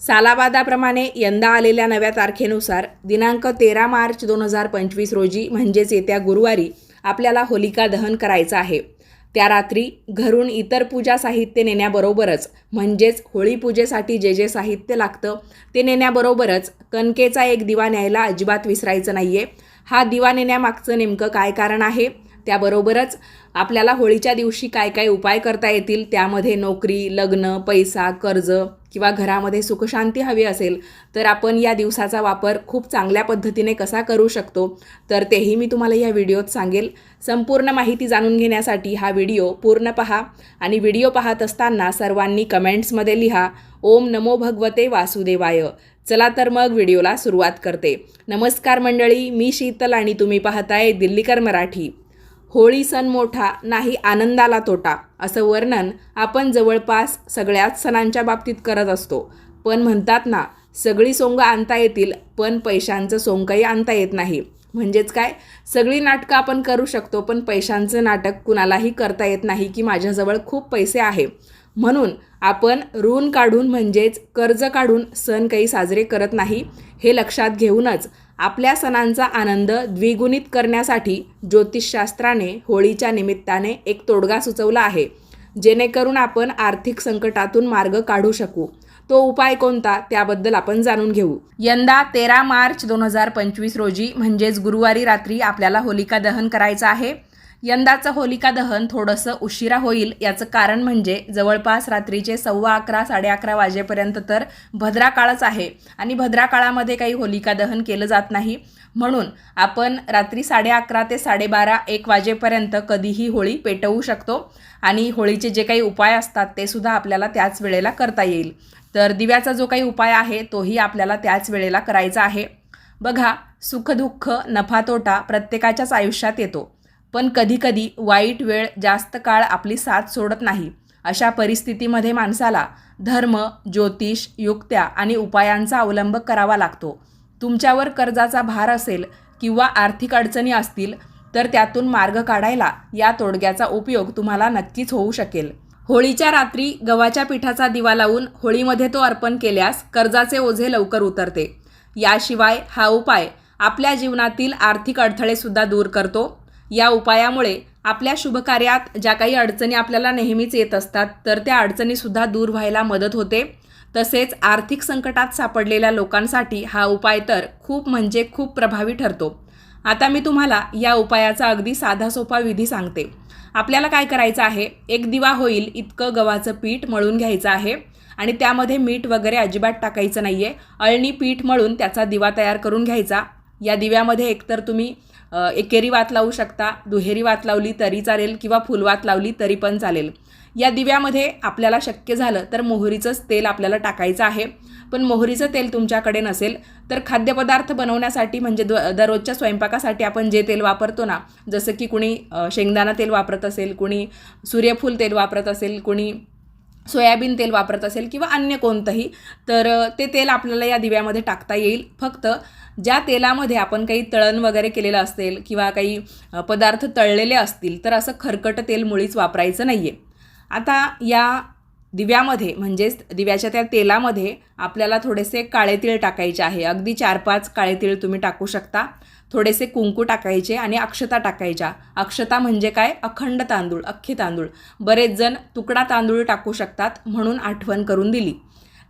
सालाबादाप्रमाणे यंदा आलेल्या नव्या तारखेनुसार दिनांक तेरा मार्च दोन हजार पंचवीस रोजी म्हणजेच येत्या गुरुवारी आपल्याला होलिका दहन करायचं आहे. त्या रात्री घरून इतर पूजा साहित्य नेण्याबरोबरच म्हणजेच होळी पूजेसाठी जे जे साहित्य लागतं ते नेण्याबरोबरच कणकेचा एक दिवा न्यायला अजिबात विसरायचं नाही आहे हा दिवा नेण्यामागचं नेमकं काय कारण आहे? त्याबरोबरच आपल्याला होळीच्या दिवशी काय काय उपाय करता येतील? त्यामध्ये नोकरी लग्न पैसा कर्ज किंवा घरामध्ये सुखशांती हवी असेल तर आपण या दिवसाचा वापर खूप चांगल्या पद्धतीने कसा करू शकतो? तर तेही मी तुम्हाला या व्हिडिओत सांगेल. संपूर्ण माहिती जाणून घेण्यासाठी हा व्हिडिओ पूर्ण पहा आणि व्हिडिओ पाहत असताना सर्वांनी कमेंट्समध्ये लिहा ओम नमो भगवते वासुदेवाय. चला तर मग व्हिडिओला सुरुवात करते. नमस्कार मंडळी मी शीतल आणि तुम्ही पाहताय दिल्लीकर मराठी. होळी सण मोठा नाही आनंदाला तोटा असं वर्णन आपण जवळपास सगळ्याच सणांच्या बाबतीत करत असतो. पण म्हणतात ना सगळी सोंग आणता येतील पण पैशांचं सोंगही आणता येत नाही. म्हणजेच काय? सगळी नाटकं आपण करू शकतो पण पैशांचं नाटक कुणालाही करता येत नाही की माझ्याजवळ खूप पैसे आहे. म्हणून आपण ऋण काढून म्हणजेच कर्ज काढून सण काही साजरे करत नाही हे लक्षात घेऊनच आपल्या सणांचा आनंद द्विगुणित करण्यासाठी ज्योतिषशास्त्राने होळीच्या निमित्ताने एक तोडगा सुचवला आहे. जेणेकरून आपण आर्थिक संकटातून मार्ग काढू शकू. तो उपाय कोणता त्याबद्दल आपण जाणून घेऊ. यंदा तेरा मार्च दोन हजार पंचवीस रोजी म्हणजेच गुरुवारी रात्री आपल्याला होलिका दहन करायचं आहे. यंदाचं होलिका दहन थोडंसं उशिरा होईल याचं कारण म्हणजे जवळपास रात्रीचे सव्वा अकरा साडे अकरा वाजेपर्यंत तर भद्रा काळच आहे आणि भद्रा काळामध्ये काही होलिका दहन केलं जात नाही. म्हणून आपण रात्री साडे अकरा ते साडेबारा एक वाजेपर्यंत कधीही होळी पेटवू शकतो आणि होळीचे जे काही उपाय असतात ते सुद्धा आपल्याला त्याच वेळेला करता येईल. तर दिव्याचा जो काही उपाय आहे तोही आपल्याला त्याच वेळेला करायचा आहे. बघा सुखदुःख नफा तोटा प्रत्येकाच्याच आयुष्यात येतो. पण कधीकधी वाईट वेळ जास्त काळ आपली साथ सोडत नाही. अशा परिस्थितीमध्ये माणसाला धर्म ज्योतिष युक्त्या आणि उपायांचा अवलंब करावा लागतो. तुमच्यावर कर्जाचा भार असेल किंवा आर्थिक अडचणी असतील तर त्यातून मार्ग काढायला या तोडग्याचा उपयोग तुम्हाला नक्कीच होऊ शकेल. होळीच्या रात्री गव्हाच्या पिठाचा दिवा लावून होळीमध्ये तो अर्पण केल्यास कर्जाचे ओझे लवकर उतरते. याशिवाय हा उपाय आपल्या जीवनातील आर्थिक अडथळेसुद्धा दूर करतो. या उपायामुळे आपल्या शुभकार्यात ज्या काही अडचणी आपल्याला नेहमीच येत असतात तर त्या अडचणीसुद्धा दूर व्हायला मदत होते. तसेच आर्थिक संकटात सापडलेल्या लोकांसाठी हा उपाय तर खूप म्हणजे खूप प्रभावी ठरतो. आता मी तुम्हाला या उपायाचा अगदी साधा सोपा विधी सांगते. आपल्याला काय करायचं आहे? एक दिवा होईल इतकं गव्हाचं पीठ मळून घ्यायचं आहे. आणि त्यामध्ये मीठ वगैरे अजिबात टाकायचं नाही आहे अळणी पीठ मळून त्याचा दिवा तयार करून घ्यायचा. या दिव्यामध्ये एकतर तुम्ही एकेरी वात लावू शकता दुहेरी वात लावली तरी चालेल किंवा फुलवात लावली तरी पण चालेल. या दिव्यामध्ये आपल्याला शक्य झालं तर मोहरीचंच तेल आपल्याला टाकायचं आहे. पण मोहरीचं तेल तुमच्याकडे नसेल तर खाद्यपदार्थ बनवण्यासाठी म्हणजे द दररोजच्या स्वयंपाकासाठी आपण जे तेल वापरतो ना जसं की कुणी शेंगदाणा तेल वापरत असेल कुणी सूर्यफूल तेल वापरत असेल कुणी सोयाबीन तेल वापरत असेल किंवा अन्य कोणतंही तर ते तेल आपल्याला या दिव्यामध्ये टाकता येईल. फक्त ज्या तेलामध्ये आपण काही तळण वगैरे केलेलं असेल किंवा काही पदार्थ तळलेले असतील तर असं खरकट तेल मुळीच वापरायचं नाही आहे आता या दिव्यामध्ये म्हणजेच दिव्याच्या त्या तेलामध्ये आपल्याला थोडेसे काळे तीळ टाकायचे आहे. अगदी चार पाच काळे तीळ तुम्ही टाकू शकता. थोडेसे कुंकू टाकायचे आणि अक्षता टाकायच्या. अक्षता म्हणजे काय? अखंड तांदूळ अख्खे तांदूळ. बरेच जण तुकडा तांदूळ टाकू शकतात म्हणून आठवण करून दिली.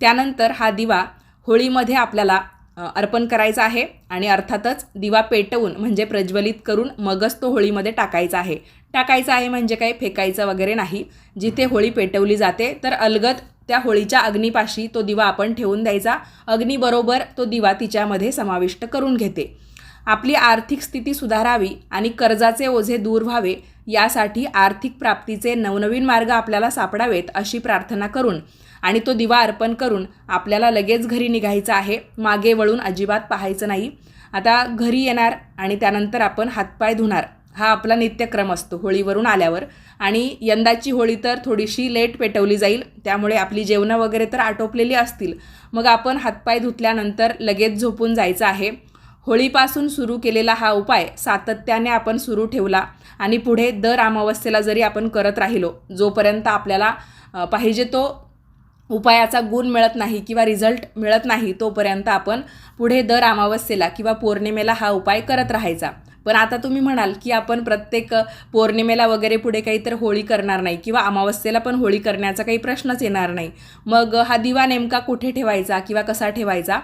त्यानंतर हा दिवा होळीमध्ये आपल्याला अर्पण करायचा आहे आणि अर्थातच दिवा पेटवून म्हणजे प्रज्वलित करून मगच तो होळीमध्ये टाकायचा आहे. टाकायचा आहे म्हणजे काही फेकायचं वगैरे नाही. जिथे होळी पेटवली जाते तर अलगद त्या होळीच्या अग्नीपाशी तो दिवा आपण ठेवून द्यायचा. अग्नीबरोबर तो दिवा तिच्यामध्ये समाविष्ट करून घेते. आपली आर्थिक स्थिती सुधारावी आणि कर्जाचे ओझे दूर व्हावे यासाठी आर्थिक प्राप्तीचे नवनवीन मार्ग आपल्याला सापडावेत अशी प्रार्थना करून आणि तो दिवा अर्पण करून आपल्याला लगेच घरी निघायचं आहे. मागे वळून अजिबात पाहायचं नाही. आता घरी येणार आणि त्यानंतर आपण हातपाय धुणार. हा आपला नित्यक्रम असतो होळीवरून आल्यावर. आणि यंदाची होळी तर थोडीशी लेट पेटवली जाईल. त्यामुळे आपली जेवणं वगैरे तर आटोपलेली असतील. मग आपण हातपाय धुतल्यानंतर लगेच झोपून जायचं आहे. होळीपासून सुरू केलेला हा उपाय सातत्याने आपण सुरू ठेवला आणि पुढे दर अमावस्येला जरी आपण करत राहिलो जोपर्यंत आपल्याला पाहिजे तो उपायाचा गुण मिळत नाही किंवा रिझल्ट मिळत नाही तोपर्यंत आपण पुढे दर अमावस्येला किंवा पौर्णिमेला हा उपाय करत राहायचा. पण आता तुम्ही म्हणाल की आपण प्रत्येक पौर्णिमेला वगैरे पुढे काहीतर होळी करणार नाही किंवा अमावस्येला पण होळी करण्याचा काही प्रश्नच येणार नाही. मग हा दिवा नेमका कुठे ठेवायचा किंवा कसा ठेवायचा?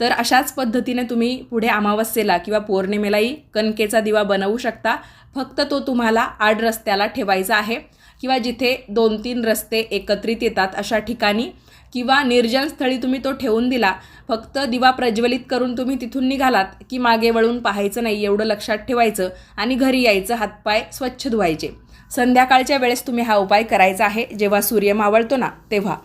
तर अशाच पद्धतीने तुम्ही पुढे अमावस्येला किंवा पौर्णिमेलाही कणकेचा दिवा बनवू शकता. फक्त तो तुम्हाला आड रस्त्याला ठेवायचा आहे. किंवा जिथे दोन तीन रस्ते एकत्रित येतात अशा ठिकाणी किंवा निर्जन स्थळी तुम्ही तो ठेवून दिला फक्त दिवा प्रज्वलित करून तुम्ही तिथून निघालात की मागे वळून पाहायचं नाही एवढं लक्षात ठेवायचं आणि घरी यायचं हातपाय स्वच्छ धुवायचे. संध्याकाळच्या वेळेस तुम्ही हा उपाय करायचा आहे जेव्हा सूर्य मावळतो ना तेव्हा.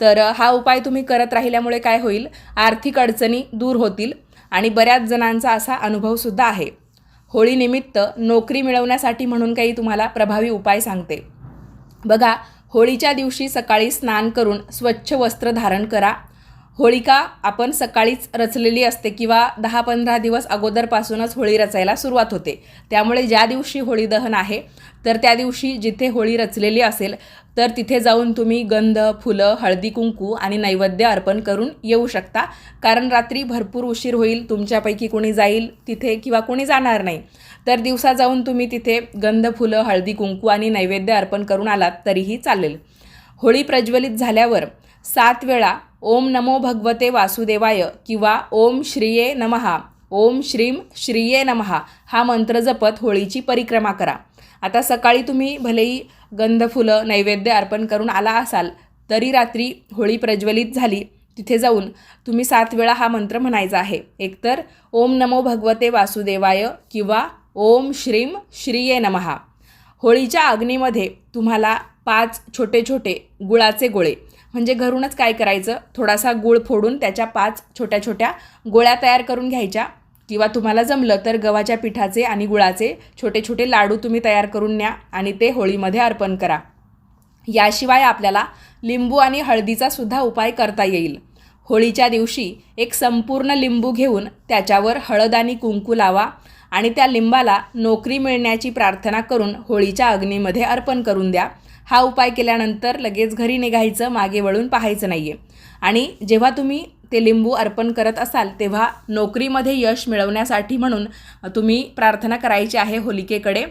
तर हा उपाय तुम्ही करत राहिल्यामुळे काय होईल? आर्थिक अडचणी दूर होतील आणि बऱ्याच जणांचा असा अनुभवसुद्धा आहे. होळीनिमित्त नोकरी मिळवण्यासाठी म्हणून काही तुम्हाला प्रभावी उपाय सांगते. बघा होळीच्या दिवशी सकाळी स्नान करून स्वच्छ वस्त्र धारण करा. होळिका आपण सकाळीच रचलेली असते किंवा दहा पंधरा दिवस अगोदरपासूनच होळी रचायला सुरुवात होते. त्यामुळे ज्या दिवशी होळी दहन आहे तर त्या दिवशी जिथे होळी रचलेली असेल तर तिथे जाऊन तुम्ही गंध फुलं हळदी कुंकू आणि नैवेद्य अर्पण करून येऊ शकता. कारण रात्री भरपूर उशीर होईल तुमच्यापैकी कोणी जाईल तिथे किंवा कोणी जाणार नाही. तर दिवसा जाऊन तुम्ही तिथे गंध फुलं हळदी कुंकू आणि नैवेद्य अर्पण करून आलात तरीही चालेल. होळी प्रज्वलित झाल्यावर सात वेळा ओम नमो भगवते वासुदेवाय किंवा ओम श्रीये नमहा ओम श्रीम श्रिये नमहा हा मंत्र जपत होळीची परिक्रमा करा. आता सकाळी तुम्ही भलेही गंध फुलं नैवेद्य अर्पण करून आला असाल तरी रात्री होळी प्रज्वलित झाली तिथे जाऊन तुम्ही सात वेळा हा मंत्र म्हणायचा आहे. एकतर ओम नमो भगवते वासुदेवाय किंवा ओम श्रीम श्रीये नमहा होळीच्या अग्नीमध्ये तुम्हाला पाच छोटे छोटे गुळाचे गोळे. म्हणजे घरूनच काय करायचं? थोडासा गुळ फोडून त्याच्या पाच छोट्या छोट्या गोळ्या तयार करून घ्यायच्या. किंवा तुम्हाला जमलं तर गव्हाच्या पिठाचे आणि गुळाचे छोटे छोटे लाडू तुम्ही तयार करून न्या आणि ते होळीमध्ये अर्पण करा. याशिवाय आपल्याला लिंबू आणि हळदीचा सुद्धा उपाय करता येईल. होळीच्या दिवशी एक संपूर्ण लिंबू घेऊन त्याच्यावर हळद आणि कुंकू लावा. आणि त्या लिंबाला नोकरी मिळण्याची प्रार्थना करून होळीच्या अग्नीमध्ये अर्पण करून द्या. हा उपाय केल्यानंतर लगेच घरी निघायचं मागे वळून पाहायचं नाही आहे आणि जेव्हा तुम्ही ते लिंबू अर्पण करत असाल तेव्हा नोकरीमध्ये यश मिळवण्यासाठी म्हणून तुम्ही प्रार्थना करायची आहे होलिकेकडे.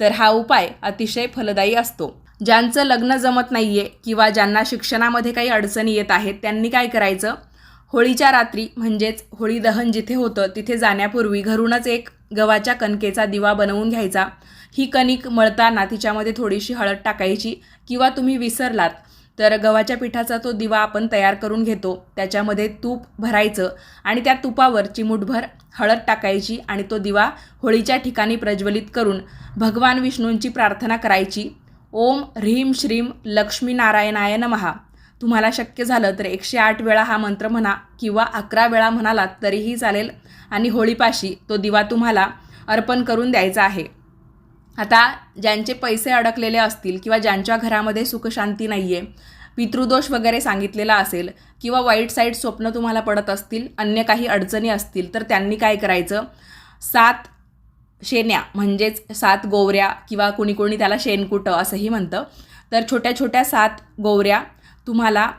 तर हा उपाय अतिशय फलदायी असतो. ज्यांचं लग्न जमत नाही आहे किंवा ज्यांना शिक्षणामध्ये काही अडचणी येत आहेत त्यांनी काय करायचं? होळीच्या रात्री म्हणजेच होळी दहन जिथे होतं तिथे जाण्यापूर्वी घरूनच एक गव्हाच्या कणकेचा दिवा बनवून घ्यायचा. ही कणिक मळताना तिच्यामध्ये थोडीशी हळद टाकायची किंवा तुम्ही विसरलात तर गव्हाच्या पिठाचा तो दिवा आपण तयार करून घेतो. त्याच्यामध्ये तूप भरायचं आणि त्या तुपावर चिमूटभर हळद टाकायची आणि तो दिवा होळीच्या ठिकाणी प्रज्वलित करून भगवान विष्णूंची प्रार्थना करायची. ओम ह्रीम श्रीम लक्ष्मीनारायणाय नमहा तुम्हाला शक्य झालं तर एकशे आठ वेळा हा मंत्र म्हणा किंवा अकरा वेळा म्हणालात तरीही चालेल. आणि होळीपाशी तो दिवा तुम्हाला अर्पण करून द्यायचा आहे. आता ज्यांचे पैसे अडकलेले असतील किंवा ज्यांच्या घरामध्ये सुखशांती नाही आहे पितृदोष वगैरे सांगितलेला असेल किंवा वाईट साईड स्वप्न तुम्हाला पडत असतील अन्य काही अडचणी असतील तर त्यांनी काय करायचं? सात शेण्या म्हणजेच सात गोवऱ्या किंवा कुणी कोणी त्याला शेणकुटं असंही म्हणतं. तर छोट्या छोट्या सात गोवऱ्या तुम्हाला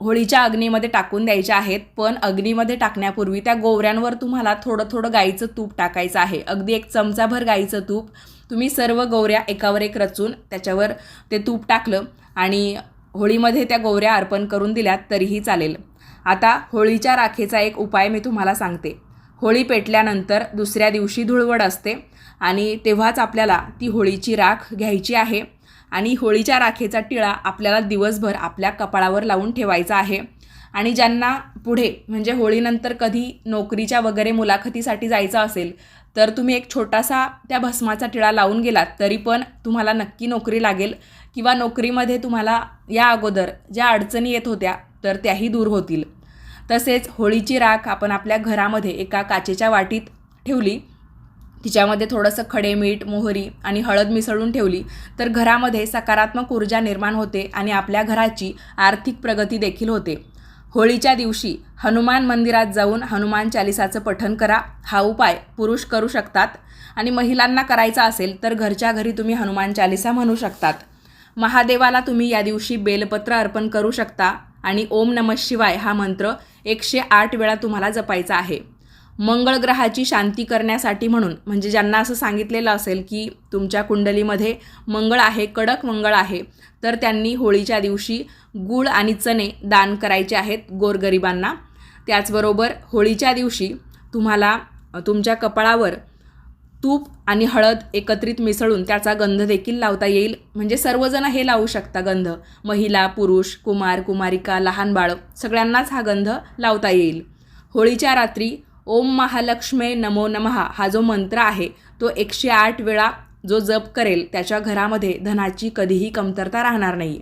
होळीच्या अग्नीमध्ये टाकून द्यायच्या आहेत पण अग्नीमध्ये टाकण्यापूर्वी त्या गोवऱ्यांवर तुम्हाला थोडं थोडं गाईचं तूप टाकायचं आहे. अगदी एक चमचाभर गाईचं तूप. तुम्ही सर्व गोवऱ्या एकावर एक रचून त्याच्यावर ते तूप टाकलं आणि होळीमध्ये त्या गोवऱ्या अर्पण करून दिल्यात तरीही चालेल. आता होळीच्या राखेचा एक उपाय मी तुम्हाला सांगते. होळी पेटल्यानंतर दुसऱ्या दिवशी धुळवड असते आणि तेव्हाच आपल्याला ती होळीची राख घ्यायची आहे. आणि होळीच्या राखेचा टिळा आपल्याला दिवसभर आपल्या कपाळावर लावून ठेवायचा आहे. आणि ज्यांना पुढे म्हणजे होळीनंतर कधी नोकरीच्या वगैरे मुलाखतीसाठी जायचं असेल तर तुम्ही एक छोटासा त्या भस्माचा टिळा लावून गेलात तरी पण तुम्हाला नक्की नोकरी लागेल किंवा नोकरीमध्ये तुम्हाला या अगोदर ज्या अडचणी येत होत्या तर त्याही दूर होतील. तसेच होळीची राख आपण आपल्या घरामध्ये एका काचेच्या वाटीत ठेवली. तिच्यामध्ये थोडंसं खडे मीठ मोहरी आणि हळद मिसळून ठेवली तर घरामध्ये सकारात्मक ऊर्जा निर्माण होते आणि आपल्या घराची आर्थिक प्रगती देखील होते. होळीच्या दिवशी हनुमान मंदिरात जाऊन हनुमान चालिसाचं पठन करा. हा उपाय पुरुष करू शकतात आणि महिलांना करायचा असेल तर घरच्या घरी तुम्ही हनुमान चालिसा म्हणू शकतात. महादेवाला तुम्ही या दिवशी बेलपत्र अर्पण करू शकता आणि ओम नम शिवाय हा मंत्र एकशे आठ वेळा तुम्हाला जपायचा आहे. मंगळ ग्रहाची शांती करण्यासाठी म्हणून. म्हणजे ज्यांना असं सांगितलेलं असेल की तुमच्या कुंडलीमध्ये मंगळ आहे कडक मंगळ आहे तर त्यांनी होळीच्या दिवशी गूळ आणि चणे दान करायचे आहेत गोरगरिबांना. त्याचबरोबर होळीच्या दिवशी तुम्हाला तुमच्या कपाळावर तूप आणि हळद एकत्रित मिसळून त्याचा गंध देखील लावता येईल. म्हणजे सर्वजण हे लावू शकता गंध. महिला पुरुष कुमार कुमारिका लहान बाळ सगळ्यांनाच हा गंध लावता येईल. होळीच्या रात्री ओम महालक्ष्मे नमो नमहा हा जो मंत्र आहे तो एकशे आठ वेळा जो जप करेल त्याच्या घरामध्ये धनाची कधीही कमतरता राहणार नाही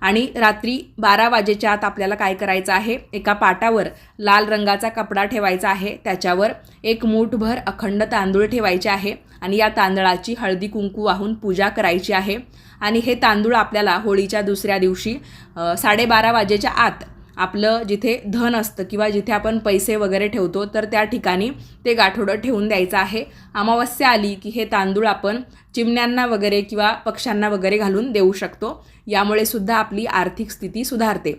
आणि रात्री बारा वाजेच्या आत आपल्याला काय करायचं आहे एका पाटावर लाल रंगाचा कपडा ठेवायचा आहे त्याच्यावर एक मूठभर अखंड तांदूळ ठेवायचे आहे आणि या तांदळाची हळदी कुंकू वाहून पूजा करायची आहे. आणि हे तांदूळ आपल्याला होळीच्या दुसऱ्या दिवशी साडेबारा वाजेच्या आत आपलं जिथे धन असतं किंवा जिथे आपण पैसे वगैरे ठेवतो तर त्या ठिकाणी ते गाठोडं ठेवून द्यायचं आहे. अमावस्या आली की हे तांदूळ आपण चिमण्यांना वगैरे किंवा पक्ष्यांना वगैरे घालून देऊ शकतो. यामुळे सुद्धा आपली आर्थिक स्थिती सुधारते.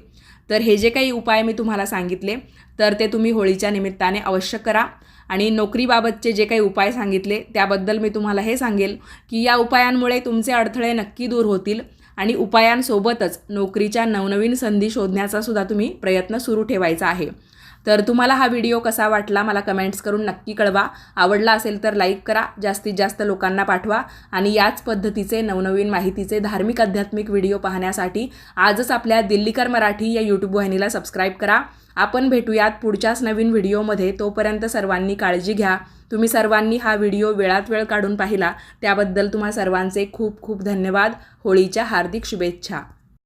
तर हे जे काही उपाय मी तुम्हाला सांगितले तर ते तुम्ही होळीच्या निमित्ताने अवश्य करा. आणि नोकरीबाबतचे जे काही उपाय सांगितले त्याबद्दल मी तुम्हाला हे सांगेल की या उपायांमुळे तुमचे अडथळे नक्की दूर होतील. आणि उपायांसोबतच नोकरीच्या नवनवीन संधी शोधण्याचा सुद्धा तुम्ही प्रयत्न सुरू ठेवायचा आहे. तर तुम्हाला हा व्हिडिओ कसा वाटला मला कमेंट्स करून नक्की कळवा. आवडला असेल तर लाईक करा जास्तीत जास्त लोकांना पाठवा आणि याच पद्धतीचे नवनवीन माहितीचे धार्मिक आध्यात्मिक व्हिडिओ पाहण्यासाठी आजच आपल्या दिल्लीकर मराठी या यूट्यूब वाहिनीला सबस्क्राईब करा. आपण भेटूयात पुढच्याच नवीन व्हिडिओमध्ये तोपर्यंत सर्वांनी काळजी घ्या. तुम्ही सर्वांनी हा व्हिडिओ वेळात वेळ काढून पाहिला. त्याबद्दल तुम्हा सर्वांचे खूप खूप धन्यवाद. होळीच्या हार्दिक शुभेच्छा.